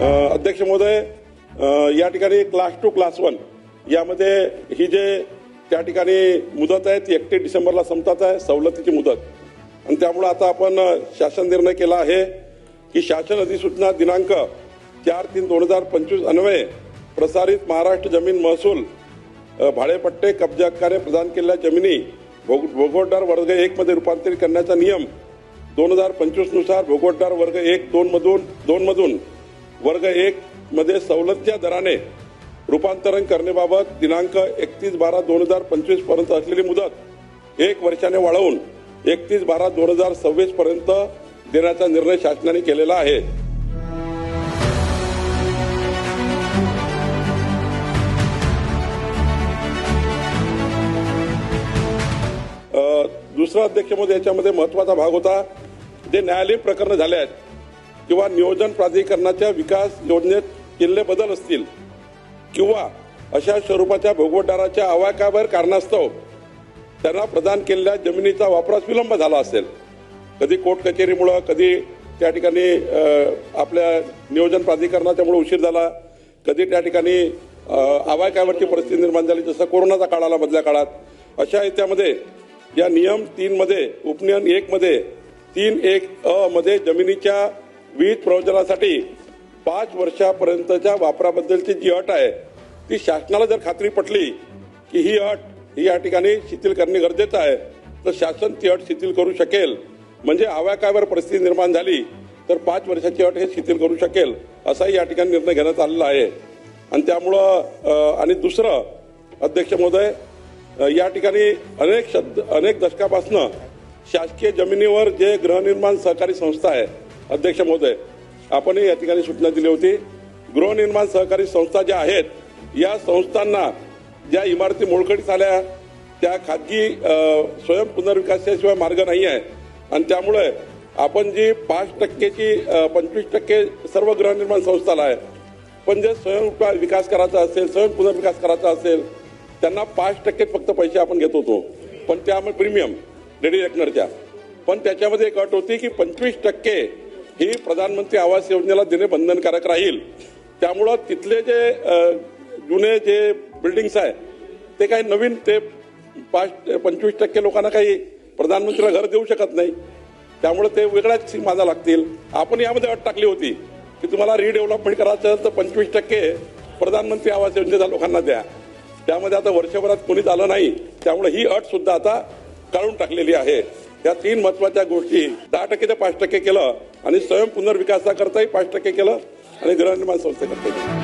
अध्यक्ष महोदय या ठिकाणी क्लास टू क्लास वन यामध्ये ही जे त्या ठिकाणी मुदत आहे ती एकतीस डिसेंबरला संपतात आहे सवलतीची मुदत. आणि त्यामुळे आता आपण शासन निर्णय केला आहे की शासन अधिसूचना दिनांक चार तीन दोन हजार पंचवीस अन्वये प्रसारित महाराष्ट्र जमीन महसूल भाडेपट्टे कब्जा प्रदान केलेल्या जमिनी भोग भोगवटदार वर्ग एक मध्ये रूपांतरित करण्याचा नियम दोन हजार पंचवीसनुसार भोगवटदार वर्ग एक दोन मधून दोन मधून वर्ग एक मध्ये सवलतीच्या दराने रूपांतरण करण्याबाबत दिनांक एकतीस बारा दोन हजार पंचवीसपर्यंत असलेली मुदत एक वर्षाने वाढवून एकतीस बारा दोन हजार सव्वीस पर्यंत देण्याचा निर्णय शासनाने केलेला आहे. दुसरा अध्यक्ष याच्यामध्ये महत्त्वाचा भाग होता. जे न्यायालयीन प्रकरण झाले आहेत किंवा नियोजन प्राधिकरणाच्या विकास योजनेत केलेले बदल असतील किंवा अशा स्वरूपाच्या भोगवटदाराच्या अवाकावर कारणास्तव त्यांना प्रदान केलेल्या जमिनीचा वापरास विलंब झाला असेल. कधी कोर्ट कचेरीमुळं कधी त्या ठिकाणी आपल्या नियोजन प्राधिकरणाच्यामुळे उशीर झाला कधी त्या ठिकाणी अ, परिस्थिती निर्माण झाली जसं कोरोनाचा काळ आला मधल्या काळात. अशा याच्यामध्ये या नियम तीनमध्ये उपनियम तीन एक अ मध्ये जमिनीच्या वीज प्रवचनासाठी पाच वर्षापर्यंतच्या वापराबद्दलची जी अट आहे ती शासनाला जर खात्री पटली की ही अट ही या ठिकाणी शिथिल करणे गरजेचं आहे तर शासन ती अट शिथिल करू शकेल. म्हणजे आवाकावर परिस्थिती निर्माण झाली तर पाच वर्षाची अट हे शिथिल करू शकेल असाही या ठिकाणी निर्णय घेण्यात आलेला आहे. आणि त्यामुळं आणि दुसरं अध्यक्ष महोदय या ठिकाणी अनेक शब्द अनेक दशकापासनं शासकीय जमिनीवर जे गृहनिर्माण सहकारी संस्था आहे अध्यक्ष महोदय आपणही या ठिकाणी सूचना दिली होती. गृहनिर्माण सहकारी संस्था ज्या आहेत या संस्थांना ज्या इमारती मोडकळीस आल्या त्या खाजगी स्वयं पुनर्विकासाशिवाय मार्ग नाही आहे. आणि त्यामुळे आपण जी पाच टक्केची पंचवीस टक्के सर्व गृहनिर्माण संस्थाला आहे पण जे स्वयं विकास करायचा असेल स्वयं पुनर्विकास करायचा असेल त्यांना पाच टक्के फक्त पैसे आपण घेत होतो. पण त्यामुळे प्रीमियम रेडी रेकनरच्या. पण त्याच्यामध्ये एक अट होती की पंचवीस टक्के ही प्रधानमंत्री आवास योजनेला देणे बंधनकारक राहील. त्यामुळं तिथले जे जुने जे बिल्डिंग्स आहे ते काही नवीन ते पाच पंचवीस टक्के लोकांना काही प्रधानमंत्रीला घर देऊ शकत नाही. त्यामुळे ते वेगळ्याच माझा लागतील. आपण यामध्ये अट टाकली होती की तुम्हाला रिडेव्हलपमेंट करायचं असेल तर पंचवीस टक्के प्रधानमंत्री आवास योजनेचा लोकांना द्या. त्यामध्ये आता वर्षभरात कोणीच आलं नाही. त्यामुळे ही अट सुद्धा आता काढून टाकलेली आहे. या तीन महत्त्वाच्या गोष्टी दहा टक्के ते पाच टक्के केलं आणि स्वयं पुनर्विकासाकरताही पाच टक्के केलं आणि गृहनिर्माण संस्थेकरता केलं